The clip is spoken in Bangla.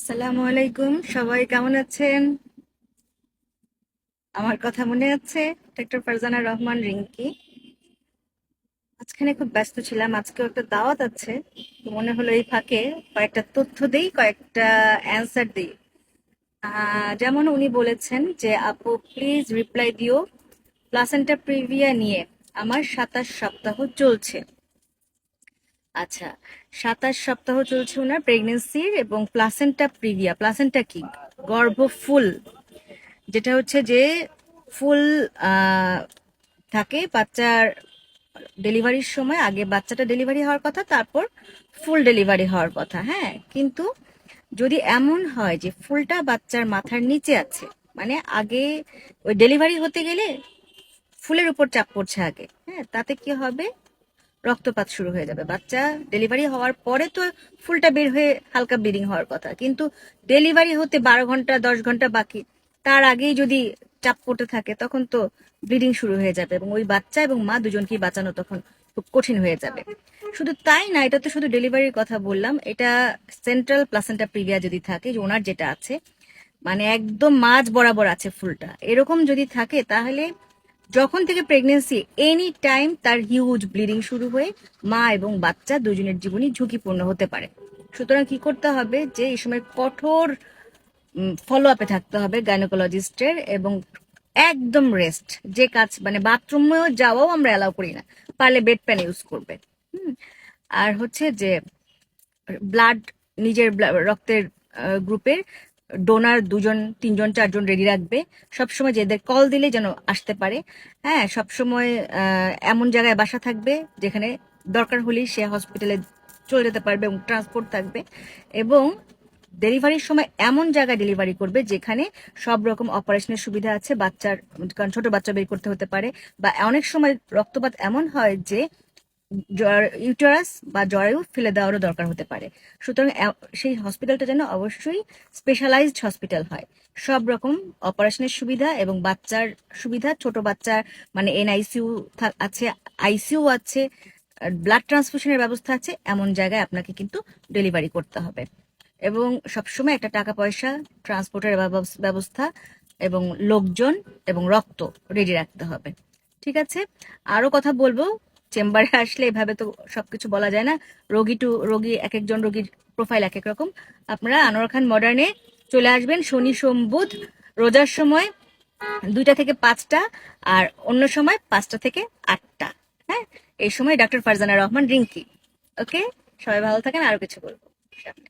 আসসালামু আলাইকুম, সবাই কেমন আছেন? আমার কথা মনে আছে ডক্টর ফারজানা রহমান রিঙ্কি। আজখানে খুব ব্যস্ত ছিলাম, আজকেও একটা দাওয়াত আছে। তো মনে হলো এই ফাঁকে কয়েকটা তথ্য দেই, কয়েকটা অ্যান্সার দিই। যেমন উনি বলেছেন যে, আপু প্লিজ রিপ্লাই দিও। প্লাসেন্টা প্রিভিয়া নিয়ে আমার সাতাশ সপ্তাহ চলছে। আচ্ছা সাতাশ সপ্তাহ চলছে ওনার প্রেগনেন্সির এবং প্লাসেন্টা প্রিভিয়া প্লাসেন্টা কি? গর্ভফুল, যেটা হচ্ছে যে ফুল থাকে বাচ্চার ডেলিভারির সময়, আগে বাচ্চাটা ডেলিভারি হওয়ার কথা, তারপর ফুল ডেলিভারি হওয়ার কথা হ্যাঁ? কিন্তু যদি এমন হয় যে ফুলটা বাচ্চার মাথার নিচে আছে মানে আগে ওই ডেলিভারি হতে গেলে ফুলের উপর চাপ পড়ছে আগে হ্যাঁ? তাতে কি হবে? রক্তপাত শুরু হয়ে যাবে। বাচ্চা ডেলিভারি হওয়ার পরে তো ফুলটা বের হয়ে হালকা ব্লিডিং হওয়ার কথা। কিন্তু ডেলিভারি হতে বারো ঘণ্টা, দশ ঘণ্টা বাকি। তার আগেই যদি চাপ পড়তে থাকে, তখন তো ব্লিডিং শুরু হয়ে যাবে এবং ওই বাচ্চা এবং মা দুজনকেই বাঁচানো তখন খুব কঠিন হয়ে যাবে। শুধু তাই না, এটা তো শুধু ডেলিভারির কথা বললাম। এটা সেন্ট্রাল প্লাসেন্টা প্রিভিয়া যদি থাকে ওনার যেটা আছে মানে একদম মাঝ বরাবর আছে ফুলটা। এরকম যদি থাকে, তাহলে যখন থেকে প্রেগনেন্সি এনি টাইম তার হিউজ ব্লিডিং শুরু হয়ে মা এবং বাচ্চা দুজনের জীবনই ঝুঁকিপূর্ণ হতে পারে। সুতরাং কি করতে হবে যে এই সময় কঠোর ফলো আপে থাকতে হবে গাইনোকোলজিস্টের এবং একদম রেস্ট যে কাজ মানে বাথরুমেও যাওয়াও আমরা অ্যালাউ করি না, পারলে বেড প্যান ইউজ করবে আর হচ্ছে যে ব্লাড নিজের রক্তের গ্রুপের ডোনার দুজন, তিনজন, চারজন রেডি রাখবে। সবসময় যে এদের কল দিলে যেন আসতে পারে। হ্যাঁ সবসময় এমন জায়গায় বাসা থাকবে যেখানে দরকার হলেই সে হসপিটালে চলে যেতে পারবে এবং ট্রান্সপোর্ট থাকবে এবং ডেলিভারির সময় এমন জায়গায় ডেলিভারি করবে যেখানে সব রকম অপারেশনের সুবিধা আছে। বাচ্চার, কারণ ছোট বাচ্চা বের করতে হতে পারে বা অনেক সময় রক্তপাত এমন হয় যে ইউটারাস বা জরায়ু ফেলে দেওয়ারও দরকার হতে পারে। সুতরাং সেই হসপিটালটা যেন অবশ্যই স্পেশালাইজড হসপিটাল হয়। সব রকম অপারেশনের সুবিধা এবং বাচ্চার সুবিধা, ছোট বাচ্চার মানে এনআইসিউ আছে আইসিইউ আছে ব্লাড ট্রান্সফিউশনের ব্যবস্থা আছে, এমন জায়গায় আপনাকে কিন্তু ডেলিভারি করতে হবে। এবং সবসময় একটা টাকা পয়সা, ট্রান্সপোর্টের ব্যবস- ব্যবস্থা এবং লোকজন এবং রক্ত রেডি রাখতে হবে। ঠিক আছে? আরও কথা বলব চেম্বারে আসলে এভাবে তো সবকিছু বলা যায় না। রোগী টু রোগী এক একজন রোগীর প্রোফাইল এক এক রকম আপনারা আনোয়ার খান মডার্নে চলে আসবেন। শনি, সোম, বুধ, রোজার সময় দুইটা থেকে পাঁচটা আর অন্য সময় পাঁচটা থেকে আটটা। হ্যাঁ এই সময় ডাক্তার ফারজানা রহমান রিঙ্কি ওকে? সবাই ভালো থাকেন, আরও কিছু বলব। সামনে।